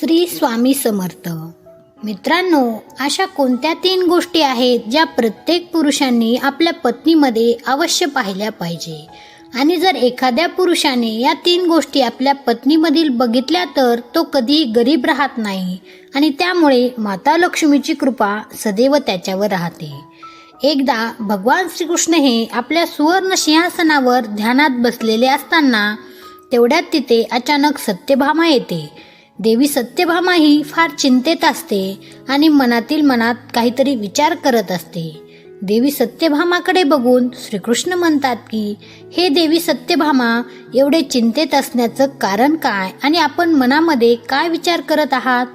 श्री स्वामी समर्थ. मित्रांनो अशा कोणत्या तीन गोष्टी आहेत ज्या प्रत्येक पुरुषांनी आपल्या पत्नीमध्ये अवश्य पाहिल्या पाहिजे? आणि जर एखाद्या पुरुषाने या तीन गोष्टी आपल्या पत्नीमधील बघितल्या तर तो कधीही गरीब राहत नाही आणि त्यामुळे माता लक्ष्मीची कृपा सदैव त्याच्यावर राहते. एकदा भगवान श्रीकृष्ण हे आपल्या सुवर्ण सिंहासनावर ध्यानात बसलेले असताना तेवढ्यात तिथे अचानक सत्यभामा येते. देवी सत्यभामा ही फार चिंतेत असते आणि मनातील मनात काहीतरी विचार करत असते. देवी सत्यभामाकडे बघून श्रीकृष्ण म्हणतात की हे देवी सत्यभामा एवढे चिंतेत असण्याचं कारण काय आणि आपण मनामध्ये काय विचार करत आहात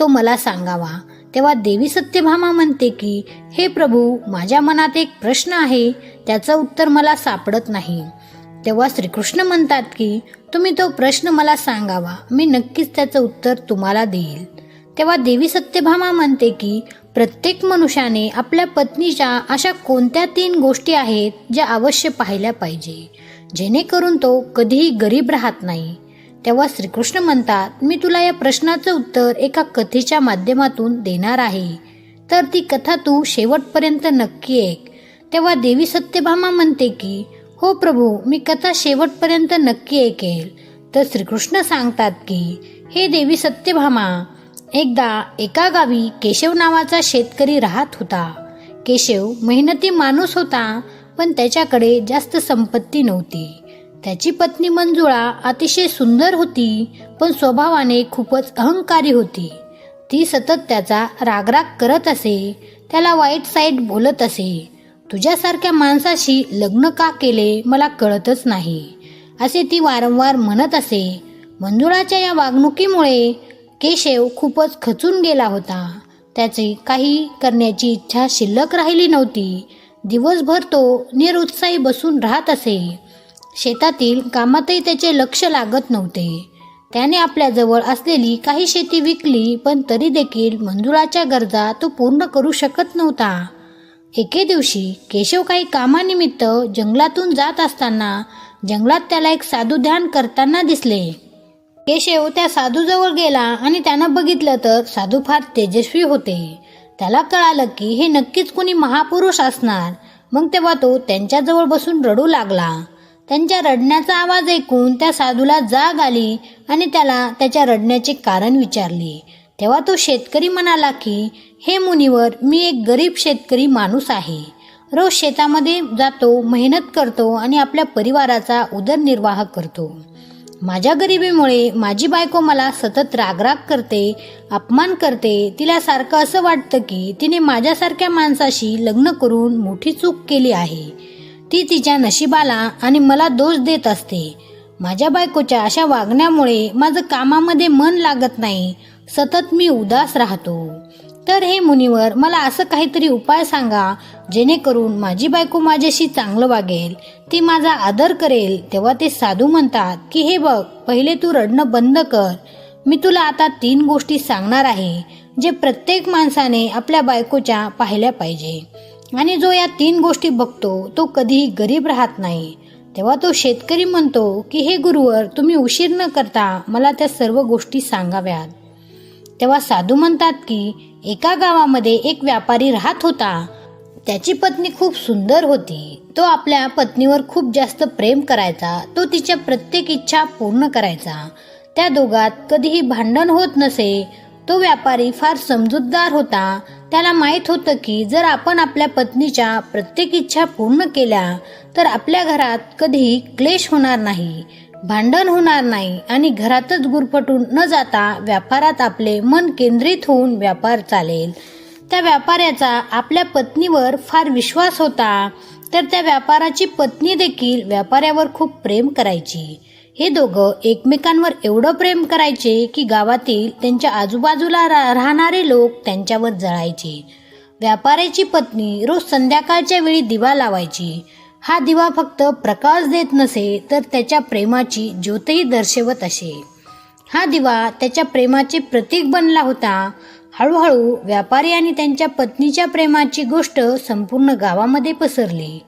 तो मला सांगावा तेव्हा देवी सत्यभामा म्हणते की हे प्रभू माझ्या मनात एक प्रश्न आहे त्याचं उत्तर मला सापडत नाही. तेव्हा श्रीकृष्ण म्हणतात की तुम्ही तो प्रश्न मला सांगावा. मी नक्कीच त्याचं उत्तर तुम्हाला देईल. तेव्हा देवी सत्यभामा म्हणते की प्रत्येक मनुष्याने आपल्या पत्नीच्या अशा कोणत्या तीन गोष्टी आहेत ज्या अवश्य पाहिल्या पाहिजे? जेणेकरून तो कधीही गरीब राहत नाही. तेव्हा श्रीकृष्ण म्हणतात मी तुला या प्रश्नाचं उत्तर एका कथेच्या माध्यमातून देणार आहे. तर ती कथा तू शेवटपर्यंत नक्की ऐक. तेव्हा देवी सत्यभामा म्हणते की हो प्रभू मी कथा शेवटपर्यंत नक्की ऐकेल. तर श्रीकृष्ण सांगतात की हे देवी सत्यभामा एकदा एका गावी केशव नावाचा शेतकरी राहत होता. केशव मेहनती माणूस होता पण त्याच्याकडे जास्त संपत्ती नव्हती. त्याची पत्नी मंजुळा अतिशय सुंदर होती पण स्वभावाने खूपच अहंकारी होती. ती सतत त्याचा रागराग करत असे त्याला वाईट साईट बोलत असे. तुझ्यासारख्या माणसाशी लग्न का केले मला कळतच नाही. असे ती वारंवार म्हणत असे. मंजुळाच्या या वागणुकीमुळे केशव खूपच खचून गेला होता. त्याची काही करण्याची इच्छा शिल्लक राहिली नव्हती. दिवसभर तो निरुत्साही बसून राहत असे. शेतातील कामातही त्याचे लक्ष लागत नव्हते. त्याने आपल्याजवळ असलेली काही शेती विकली पण तरी देखील मंजुळाच्या गरजा तो पूर्ण करू शकत नव्हता. एके दिवशी केशव काही कामानिमित्त जंगलातून जात असताना जंगलात त्याला एक साधू ध्यान करताना दिसले. केशव त्या साधूजवळ गेला आणि त्यानं बघितलं तर साधू फार तेजस्वी होते. त्याला कळालं की हे नक्कीच कोणी महापुरुष असणार. मग तेव्हा तो त्यांच्याजवळ बसून रडू लागला. त्यांच्या रडण्याचा आवाज ऐकून त्या साधूला जाग आली आणि त्याला त्याच्या रडण्याचे कारण विचारले. तेव्हा तो शेतकरी म्हणाला की हे मुनीवर मी एक गरीब शेतकरी माणूस आहे. रोज शेतामध्ये जातो मेहनत करतो आणि आपल्या परिवाराचा उदरनिर्वाह करतो. माझ्या गरिबीमुळे माझी बायको मला सतत रागराग करते अपमान करते. तिला सारखं असं वाटतं की तिने माझ्यासारख्या माणसाशी लग्न करून मोठी चूक केली आहे. ती तिच्या नशिबाला आणि मला दोष देत असते. माझ्या बायकोच्या अशा वागण्यामुळे माझं कामामध्ये मन लागत नाही. सतत मी उदास राहतो. तर हे मुनिवर मला असं काहीतरी उपाय सांगा जेणेकरून माझी बायको माझ्याशी चांगलं वागेल ती माझा आदर करेल तेव्हा ते साधू म्हणतात की हे बघ पहिले तू रडणं बंद कर. मी तुला आता तीन गोष्टी सांगणार आहे जे प्रत्येक माणसाने आपल्या बायकोच्या पाहिल्या पाहिजे. आणि जो या तीन गोष्टी बघतो तो कधीही गरीब राहत नाही. तेव्हा तो शेतकरी म्हणतो की हे गुरुवर तुम्ही उशीर न करता मला त्या सर्व गोष्टी सांगाव्यात. तेव्हा साधू म्हणतात की एका गावामध्ये एक व्यापारी राहत होता. त्याची पत्नी खूप सुंदर होती. तो आपल्या पत्नीवर खूप जास्त प्रेम करायचा. तो तिच्या प्रत्येक इच्छा पूर्ण करायचा. त्या दोघात कधीही भांडण होत नसे. तो व्यापारी फार समजूतदार होता. त्याला माहीत होतं की जर आपण आपल्या पत्नीच्या प्रत्येक इच्छा पूर्ण केल्या तर आपल्या घरात कधीही क्लेश होणार नाही. भांडण होणार नाही आणि घरातच गुरफटून न जाता व्यापारात आपले मन केंद्रित होऊन व्यापार चालेल. त्या व्यापाऱ्याचा आपल्या पत्नीवर फार विश्वास होता तर त्या व्यापाराची पत्नी देखील व्यापाऱ्यावर खूप प्रेम करायची. हे दोघं एकमेकांवर एवढं प्रेम करायचे की गावातील त्यांच्या आजूबाजूला रा राहणारे लोक त्यांच्यावर जळायचे. व्यापाऱ्याची पत्नी रोज संध्याकाळच्या वेळी दिवा लावायची. हा दिवा फक्त प्रकाश देत नसे तर त्याच्या प्रेमाची ज्योतही दर्शवत असे. हा दिवा त्याच्या प्रेमाचे प्रतीक बनला होता. हळूहळू व्यापारी आणि त्यांच्या पत्नीच्या प्रेमाची गोष्ट संपूर्ण गावामध्ये पसरली.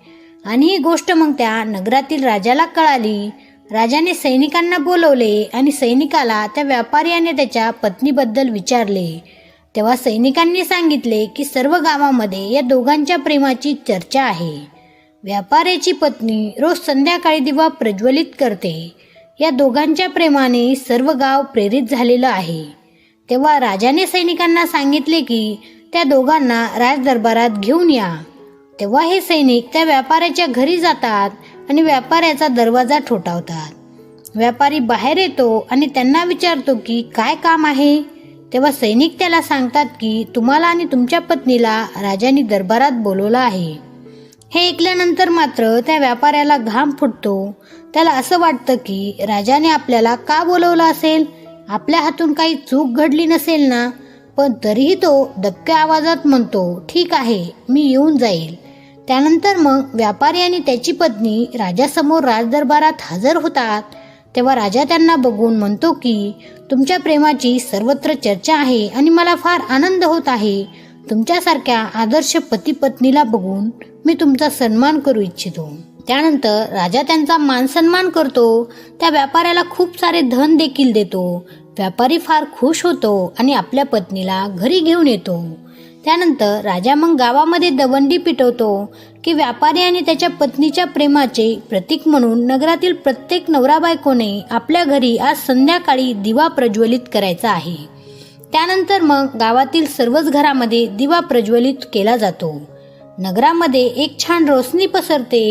आणि ही गोष्ट मग त्या नगरातील राजाला कळाली. राजाने सैनिकांना बोलवले आणि सैनिकाला त्या व्यापाऱ्याने त्याच्या पत्नीबद्दल विचारले. तेव्हा सैनिकांनी सांगितले की सर्व गावामध्ये या दोघांच्या प्रेमाची चर्चा आहे. व्यापाऱ्याची पत्नी रोज संध्याकाळी दिवा प्रज्वलित करते. या दोघांच्या प्रेमाने सर्व गाव प्रेरित झालेलं आहे. तेव्हा राजाने सैनिकांना सांगितले की त्या दोघांना राजदरबारात घेऊन या. तेव्हा हे सैनिक त्या व्यापाऱ्याच्या घरी जातात आणि व्यापाऱ्याचा दरवाजा ठोठावतात. व्यापारी बाहेर येतो आणि त्यांना विचारतो की काय काम आहे? तेव्हा सैनिक त्याला सांगतात की तुम्हाला आणि तुमच्या पत्नीला राजाने दरबारात बोलवलं आहे. हे ऐकल्यानंतर मात्र त्या व्यापाऱ्याला घाम फुटतो. त्याला असं वाटतं की राजाने आपल्याला का बोलवलं असेल? आपल्या हातून काही चूक घडली नसेल ना? पण तरीही तो दबक्या आवाजात म्हणतो ठीक आहे मी येऊन जाईल. त्यानंतर मग व्यापारी आणि त्याची पत्नी राजासमोर राजदरबारात हजर होतात. तेव्हा राजा त्यांना बघून म्हणतो की तुमच्या प्रेमाची सर्वत्र चर्चा आहे आणि मला फार आनंद होत आहे. तुमच्यासारख्या आदर्श पती पत्नीला बघून मी तुमचा सन्मान करू इच्छितो. त्यानंतर राजा त्यांचा मान सन्मान करतो. त्या व्यापाऱ्याला खूप सारे धन देखील देतो. व्यापारी फार खुश होतो आणि आपल्या पत्नीला घरी घेऊन येतो. त्यानंतर राजा मग गावामध्ये दवंडी पिटवतो की व्यापारी आणि त्याच्या पत्नीच्या प्रेमाचे प्रतीक म्हणून नगरातील प्रत्येक नवरा बायकोने आपल्या घरी आज संध्याकाळी दिवा प्रज्वलित करायचा आहे. त्यानंतर मग गावातील सर्वच घरामध्ये दिवा प्रज्वलित केला जातो. नगरामध्ये एक छान रोशनी पसरते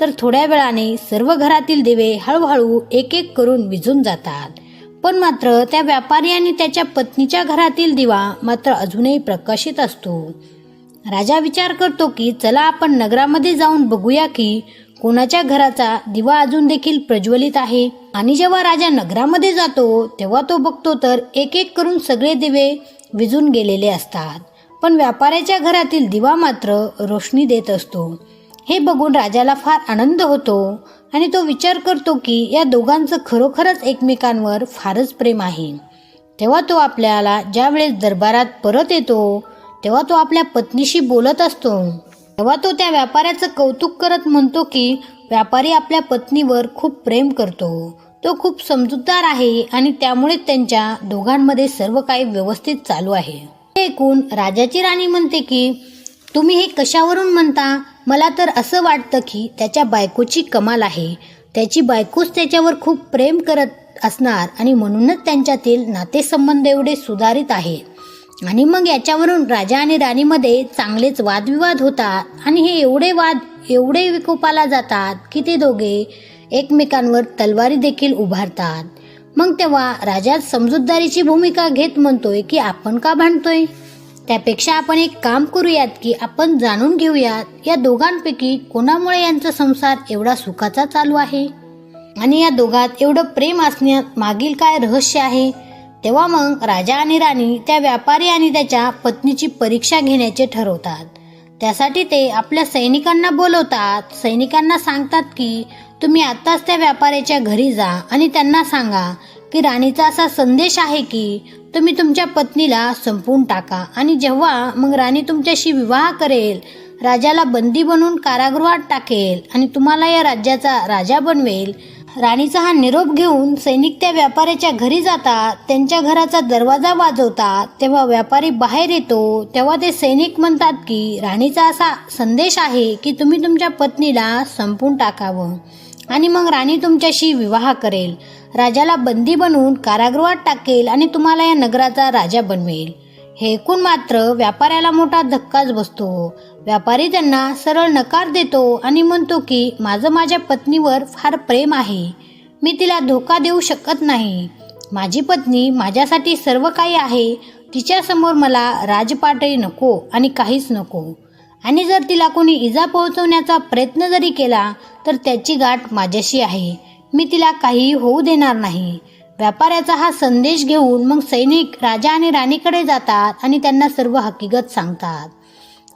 तर थोड्या वेळाने सर्व घरातील दिवे हळूहळू एक एक करून विझून जातात. पण मात्र त्या व्यापारी आणि त्याच्या पत्नीच्या घरातील दिवा मात्र अजूनही प्रकाशित असतो. राजा विचार करतो की चला आपण नगरामध्ये जाऊन बघूया की कोणाच्या घराचा दिवा अजून देखील प्रज्वलित आहे? आणि जेव्हा राजा नगरामध्ये जातो तेव्हा तो बघतो तर एक एक करून सगळे दिवे विजून गेलेले असतात. पण व्यापाऱ्याच्या घरातील दिवा मात्र रोशनी देत असतो. हे बघून राजाला फार आनंद होतो आणि तो विचार करतो की या दोघांचं खरोखरच एकमेकांवर फारच प्रेम आहे. तेव्हा तो आपल्याला ज्यावेळेस दरबारात परत येतो तेव्हा तो आपल्या पत्नीशी बोलत असतो. तेव्हा तो त्या व्यापाऱ्याचं कौतुक करत म्हणतो की व्यापारी आपल्या पत्नीवर खूप प्रेम करतो. तो खूप समजूतदार आहे आणि त्यामुळे त्यांच्या दोघांमध्ये सर्व काही व्यवस्थित चालू आहे. ऐकून राजाची राणी म्हणते की तुम्ही हे कशावरून म्हणता? मला तर असं वाटतं की त्याच्या बायकोची कमाल आहे. त्याची बायकोच त्याच्यावर खूप प्रेम करत असणार आणि म्हणूनच त्यांच्यातील नातेसंबंध एवढे सुधारित आहे. आणि मग याच्यावरून राजा आणि राणीमध्ये चांगलेच वादविवाद होतात. आणि हे एवढे वाद एवढे विकोपाला जातात की ते दोघे एकमेकांवर तलवारी देखील उभारतात. मग तेव्हा राजा समजूतदारीची भूमिका घेत म्हणतोय की आपण का भांडतोय? त्यापेक्षा आपण एक काम करूयात की आपण जाणून घेऊयात या दोघांपैकी कोणामुळे यांचा संसार एवढा सुखाचा चालू आहे? आणि या दोघात एवढं प्रेम असण्यात मागील काय रहस्य आहे? तेव्हा मग राजा आणि राणी त्या व्यापारी आणि त्याच्या पत्नीची परीक्षा घेण्याचे ठरवतात. त्यासाठी ते आपल्या सैनिकांना बोलवतात. सैनिकांना सांगतात की तुम्ही आत्ताच त्या व्यापाऱ्याच्या घरी जा आणि त्यांना सांगा की राणीचा असा संदेश आहे की तुम्ही तुमच्या पत्नीला संपवून टाका. आणि जेव्हा मग राणी तुमच्याशी विवाह करेल राजाला बंदी बनवून कारागृहात टाकेल आणि तुम्हाला या राज्याचा राजा बनवेल राणीचा हा निरोप घेऊन सैनिक त्या व्यापाऱ्याच्या घरी जातात त्यांच्या घराचा दरवाजा वाजवतात. तेव्हा व्यापारी बाहेर येतो तेव्हा ते सैनिक म्हणतात की राणीचा असा संदेश आहे की तुम्ही तुमच्या पत्नीला संपून टाकावं. आणि मग राणी तुमच्याशी विवाह करेल. राजाला बंदी बनवून कारागृहात टाकेल आणि तुम्हाला या नगराचा राजा बनवेल. हे ऐकून मात्र व्यापाऱ्याला मोठा धक्काच बसतो. व्यापारी त्यांना सरळ नकार देतो आणि म्हणतो की माझं माझ्या पत्नीवर फार प्रेम आहे. मी तिला धोका देऊ शकत नाही. माझी पत्नी माझ्यासाठी सर्व काही आहे. तिच्यासमोर मला राजपाटही नको आणि काहीच नको. आणि जर तिला कोणी इजा पोहोचवण्याचा प्रयत्न जरी केला तर त्याची गाठ माझ्याशी आहे. मी तिला काहीही होऊ देणार नाही. व्यापाऱ्याचा हा संदेश घेऊन मग सैनिक राजा आणि राणीकडे जातात आणि त्यांना सर्व हकीकत सांगतात.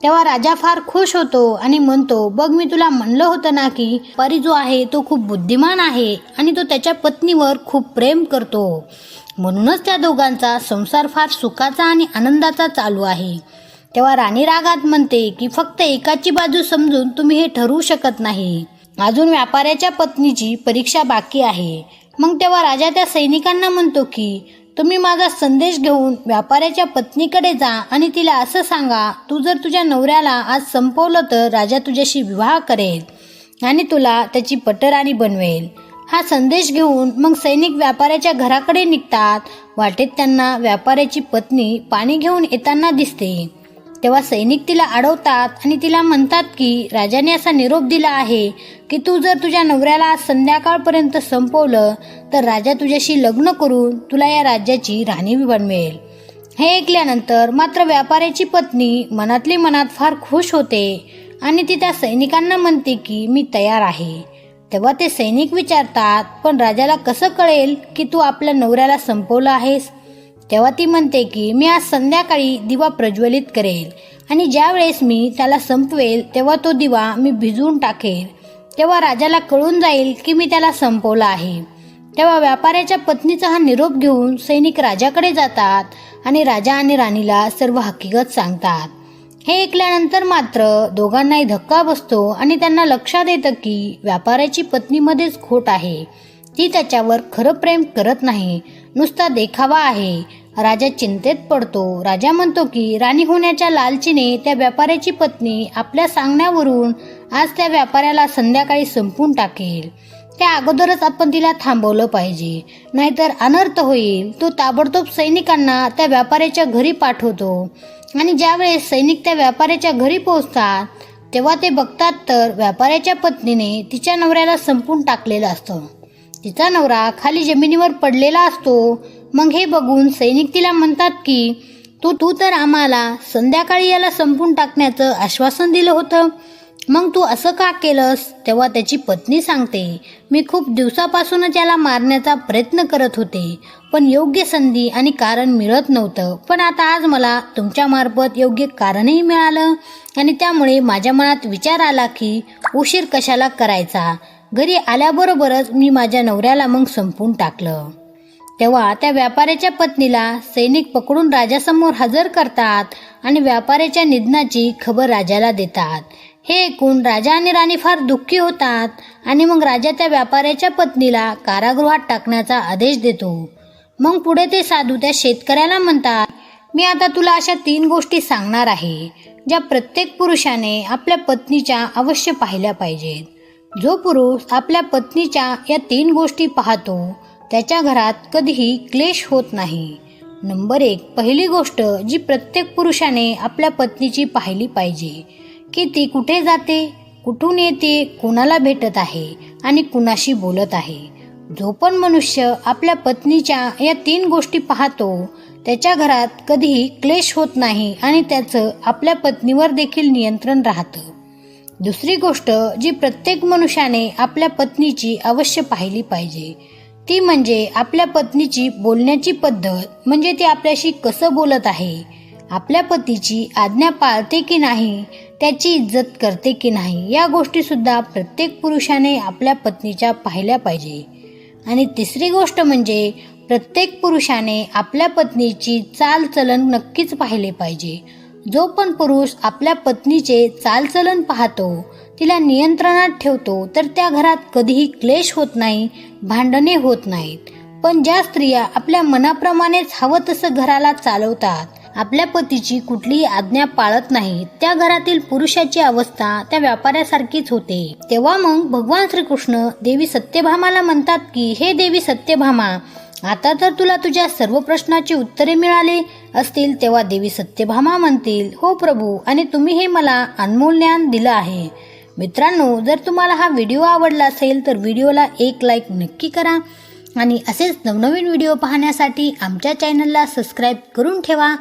तेव्हा राजा फार खुश होतो आणि म्हणतो बघ मी तुला म्हणलं होतं ना की परी जो आहे तो खूप बुद्धिमान आहे आणि तो त्याच्या पत्नीवर खूप प्रेम करतो. म्हणूनच त्या दोघांचा संसार फार सुखाचा आणि आनंदाचा चालू आहे. तेव्हा राणी रागात म्हणते की फक्त एकाची बाजू समजून तुम्ही हे ठरवू शकत नाही. अजून व्यापाऱ्याच्या पत्नीची परीक्षा बाकी आहे. मग तेव्हा राजा त्या सैनिकांना म्हणतो की तुम्ही माझा संदेश घेऊन व्यापाऱ्याच्या पत्नीकडे जा आणि तिला असं सांगा तू जर तुझ्या नवऱ्याला आज संपवलं तर राजा तुझ्याशी विवाह करेल आणि तुला त्याची पटराणी बनवेल. हा संदेश घेऊन मग सैनिक व्यापाऱ्याच्या घराकडे निघतात. वाटेत त्यांना व्यापाऱ्याची पत्नी पाणी घेऊन येताना दिसते. तेव्हा सैनिक तिला अडवतात आणि तिला म्हणतात की राजाने असा निरोप दिला आहे की तू जर तुझ्या नवऱ्याला आज संध्याकाळपर्यंत संपवलं तर राजा तुझ्याशी लग्न करून तुला या राज्याची राणी मिळेल हे ऐकल्यानंतर मात्र व्यापाऱ्याची पत्नी मनातली मनात फार खुश होते आणि ती त्या सैनिकांना म्हणते की मी तयार आहे. तेव्हा ते सैनिक विचारतात पण राजाला कसं कळेल की तू आपल्या नवऱ्याला संपवलं आहेस? तेव्हा ती म्हणते की मी आज संध्याकाळी दिवा प्रज्वलित करेल आणि ज्यावेळेस मी त्याला संपवेल तेव्हा तो दिवा मी भिजवून टाकेल. तेव्हा राजाला कळून जाईल की मी त्याला संपवला आहे. तेव्हा व्यापाऱ्याच्या पत्नीचा हा निरोप घेऊन सैनिक राजाकडे जातात आणि राजा आणि राणीला सर्व हकीकत सांगतात. हे ऐकल्यानंतर मात्र दोघांनाही धक्का बसतो आणि त्यांना लक्षात येतं की व्यापाऱ्याची पत्नीमध्येच खोट आहे. ती त्याच्यावर खरं प्रेम करत नाही. नुसता देखावा आहे. राजा चिंतेत पडतो. राजा म्हणतो की राणी होण्याच्या लालचीने त्या व्यापाऱ्याची पत्नी आपल्या सांगण्यावरून आज त्या व्यापाऱ्याला संध्याकाळी संपून टाकेल. त्या अगोदरच आपण तिला थांबवलं पाहिजे. नाहीतर अनर्थ होईल. तो ताबडतोब सैनिकांना त्या व्यापाऱ्याच्या घरी पाठवतो. आणि ज्यावेळेस सैनिक त्या व्यापाऱ्याच्या घरी पोहोचतात तेव्हा ते बघतात तर व्यापाऱ्याच्या पत्नीने तिच्या नवऱ्याला संपून टाकलेलं असतं. तिचा नवरा खाली जमिनीवर पडलेला असतो. मग हे बघून सैनिक तिला म्हणतात की तू तू तर आम्हाला संध्याकाळी याला संपून टाकण्याचं आश्वासन दिलं होतं. मग तू असं का केलंस? तेव्हा त्याची पत्नी सांगते मी खूप दिवसापासूनच याला मारण्याचा प्रयत्न करत होते पण योग्य संधी आणि कारण मिळत नव्हतं. पण आता आज मला तुमच्यामार्फत योग्य कारणही मिळालं आणि त्यामुळे माझ्या मनात विचार आला की उशीर कशाला करायचा? घरी आल्याबरोबरच मी माझ्या नवऱ्याला मग संपून टाकलं. तेव्हा त्या व्यापाऱ्याच्या पत्नीला सैनिक पकडून राजासमोर हजर करतात आणि व्यापाऱ्याच्या निधनाची खबर राजाला देतात. हे ऐकून राजा आणि राणी फार दुःखी होतात आणि मग राजा त्या व्यापाऱ्याच्या पत्नीला कारागृहात टाकण्याचा आदेश देतो. मग पुढे ते साधू त्या शेतकऱ्याला म्हणतात मी आता तुला अशा तीन गोष्टी सांगणार आहे ज्या प्रत्येक पुरुषाने आपल्या पत्नीच्या अवश्य पाहिल्या पाहिजेत. जो पुरुष आपल्या पत्नीच्या या तीन गोष्टी पाहतो त्याच्या घरात कधीही क्लेश होत नाही. नंबर एक पहिली गोष्ट जी प्रत्येक पुरुषाने आपल्या पत्नीची पाहिली पाहिजे की ती कुठे जाते कुठून येते कुणाला भेटत आहे आणि कुणाशी बोलत आहे. जो पण मनुष्य आपल्या पत्नीच्या या तीन गोष्टी पाहतो त्याच्या घरात कधीही क्लेश होत नाही आणि त्याचं आपल्या पत्नीवर देखील नियंत्रण राहतं. दुसरी गोष्ट जी प्रत्येक मनुष्याने आपल्या पत्नीची अवश्य पाहिली पाहिजे ती म्हणजे आपल्या पत्नीची बोलण्याची पद्धत म्हणजे ती आपल्याशी कसं बोलत आहे आपल्या पतीची आज्ञा पाळते की नाही त्याची इज्जत करते की नाही या गोष्टी सुद्धा प्रत्येक पुरुषाने आपल्या पत्नीच्या पाहिल्या पाहिजे. आणि तिसरी गोष्ट म्हणजे प्रत्येक पुरुषाने आपल्या पत्नीची चालचलन नक्कीच पाहिले पाहिजे. जो पण पुरुष आपल्या पत्नीचे चालचलन पाहतो तिला नियंत्रणात ठेवतो तर त्या घरात कधीही क्लेश होत नाही भांडणे होत नाहीत. पण ज्या स्त्रिया आपल्या मनाप्रमाणेच हवं तसं घराला चालवतात आपल्या पतीची कुठलीही आज्ञा पाळत नाही त्या घरातील पुरुषाची अवस्था त्या व्यापाऱ्यासारखीच होते. तेव्हा मग भगवान श्रीकृष्ण देवी सत्यभामाला म्हणतात की हे देवी सत्यभामा आता तर तुला तुझ्या सर्व प्रश्नाची उत्तरे मिळाली असतील तेव्हा देवी सत्यभामा म्हणतील हो प्रभू आणि तुम्ही हे मला अनमोल ज्ञान दिलं आहे. मित्रांनो जर तुम्हाला हा व्हिडिओ आवडला असेल तर व्हिडिओला एक लाईक नक्की करा. आणि असेच नवनवीन व्हिडिओ पाहण्यासाठी आमच्या चॅनलला सबस्क्राईब करून ठेवा.